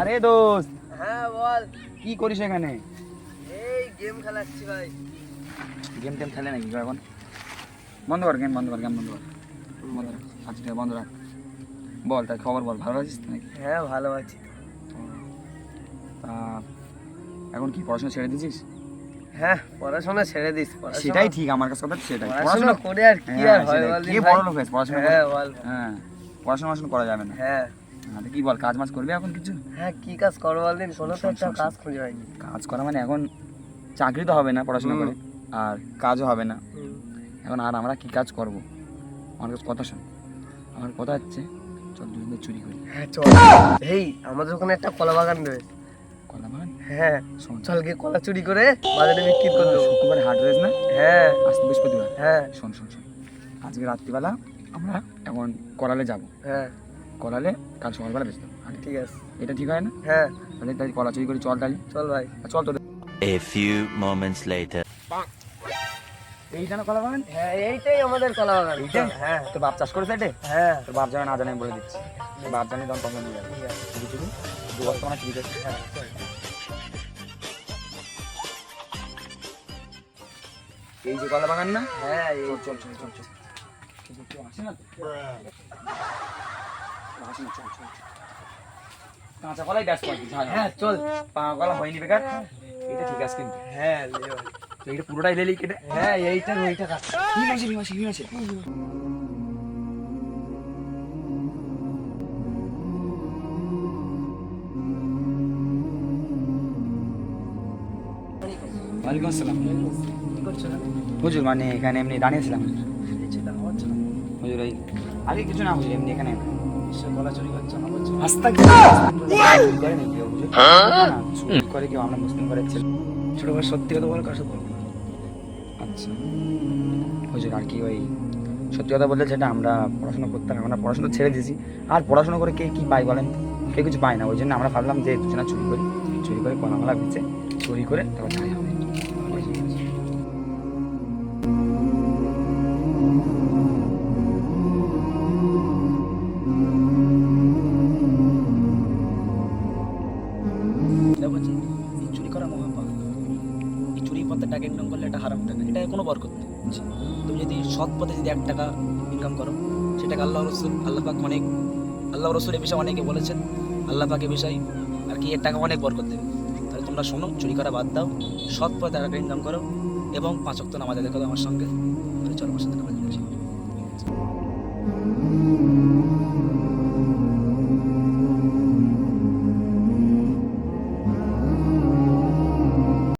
আরে দোস্ত। হ্যাঁ বল। কি করিস এখানে? এই গেম খেলাচ্ছি ভাই। গেম টেম খেলে নাকি এখন? বন্ধ কর গেম বন্ধ কর গেম বন্ধ কর। বন্ধ রাখ আচ্ছা বন্ধ রাখ। বল তার খবর বল ভালো আছিস নাকি? হ্যাঁ ভালো আছি। তা এখন কি পড়াশোনা ছেড়ে দিয়েছিস? হ্যাঁ পড়াশোনা ছেড়ে দিস পড়াশোনা- সেটাই ঠিক আমার কাছে কথা সেটাই। পড়াশোনা করে আর কি হ্যাঁ, আর হয় বল কে বড় লোক পড়াশোনা হ্যাঁ বল। হ্যাঁ পড়াশোনা পড়াশোনা করা যাবে না। হ্যাঁ। তো কি বল কাজ মাজ করবি এখন কিছু? হ্যাঁ কি কাজ করব বল দিন? কোনো তো একটা কাজ খুঁজে পাইনি। কাজ করা মানে এখন চাকরি তো হবে না পড়াশোনা করে আর কাজও হবে না। এখন আর আমরা কি কাজ করব? আমার কাছে কথা শোন। আমার কথা হচ্ছে চল দুজনে চুরি করি। হ্যাঁ চল। এই আমাদের ওখানে একটা কলা বাগান রয়েছে। কলা বাগান? হ্যাঁ শোন। চল গিয়ে কলা চুরি করে বাজারে বিক্রি করে শুক্রবার হাট রয়েছে না? হ্যাঁ। আজকে বৃহস্পতিবার। হ্যাঁ। শোন শোন শোন। আজকে রাত্রিবেলা আমরা এখন কলালে যাব। হ্যাঁ। কলালে কাল সকালবেলা বেচতে হবে। ঠিক আছে। এটা ঠিক হয় না? হ্যাঁ। তাহলে তাই কলা চুরি করি চল তাহলে। চল ভাই। আর চল তোদের। A few moments later. এইটা না কলা বাগান? হ্যাঁ এইটাই আমাদের কলা বাগান। এইটা? হ্যাঁ। তোর বাপ চাষ করেছে এটা? হ্যাঁ। তোর বাপ জানে না জানে বলে দিচ্ছি। বাপ জানে তখন নিয়ে যাবে দু বস্তা মানে চুরি করছে। হ্যাঁ এই যে কলা বাগান না? হ্যাঁ এই চল চল চল চল চল। আসে না কাঁচা কলাই আর কি হ্যাঁ চল। পাকা কলা হয়নি বেকার? এটা ঠিক আছে কিন্তু। হ্যাঁ তো এটা পুরোটাই লেলি কেটে? হ্যাঁ এইটা ওইটা কাজ কি মাসে কি মাসে কি মাসে? ওয়ালাইকুম আসসালাম। হুজুর মানে এখানে এমনি দাঁড়িয়েছিলাম এই হচ্ছে না হুজুর ওই আগে কিছু না হুজুর এমনি এখানে সে কলা চুরি করছ না বলছো আস্তা করে নাকি কেউ করে আমরা মুসলিম ঘরের ছেলে। ছোট ভাই সত্যি কথা বল আচ্ছা। হুজুর আর কি ওই সত্যি কথা বলতে যেটা আমরা পড়াশোনা করতাম আমরা পড়াশোনা ছেড়ে দিয়েছি। আর পড়াশোনা করে কে কি পায় বলেন? কেউ কিছু পায় না ওই জন্য আমরা ভাবলাম যে দুজনা চুরি করি। চুরি করে কলা মালা বেচে চুরি করে তারপর যাই হবে পথে টাকা ইনকাম করলে এটা হারাম টাকা এটা কোনো বরকত? তুমি যদি সৎ পথে যদি এক টাকা ইনকাম করো সেটাকে আল্লাহ রসুল আল্লাহ পাক অনেক আল্লাহ রসুল এ বিষয়ে অনেকে বলেছেন আল্লাহ পাক এ বিষয়ে আর কি এর টাকা অনেক বরকত দেবে তাহলে তোমরা শোনো চুরি করা বাদ দাও সৎ পথে টাকা ইনকাম করো এবং পাঁচ অক্ত নামাজ আদায় করো আমার সঙ্গে চলো আমার সাথে নামাজ।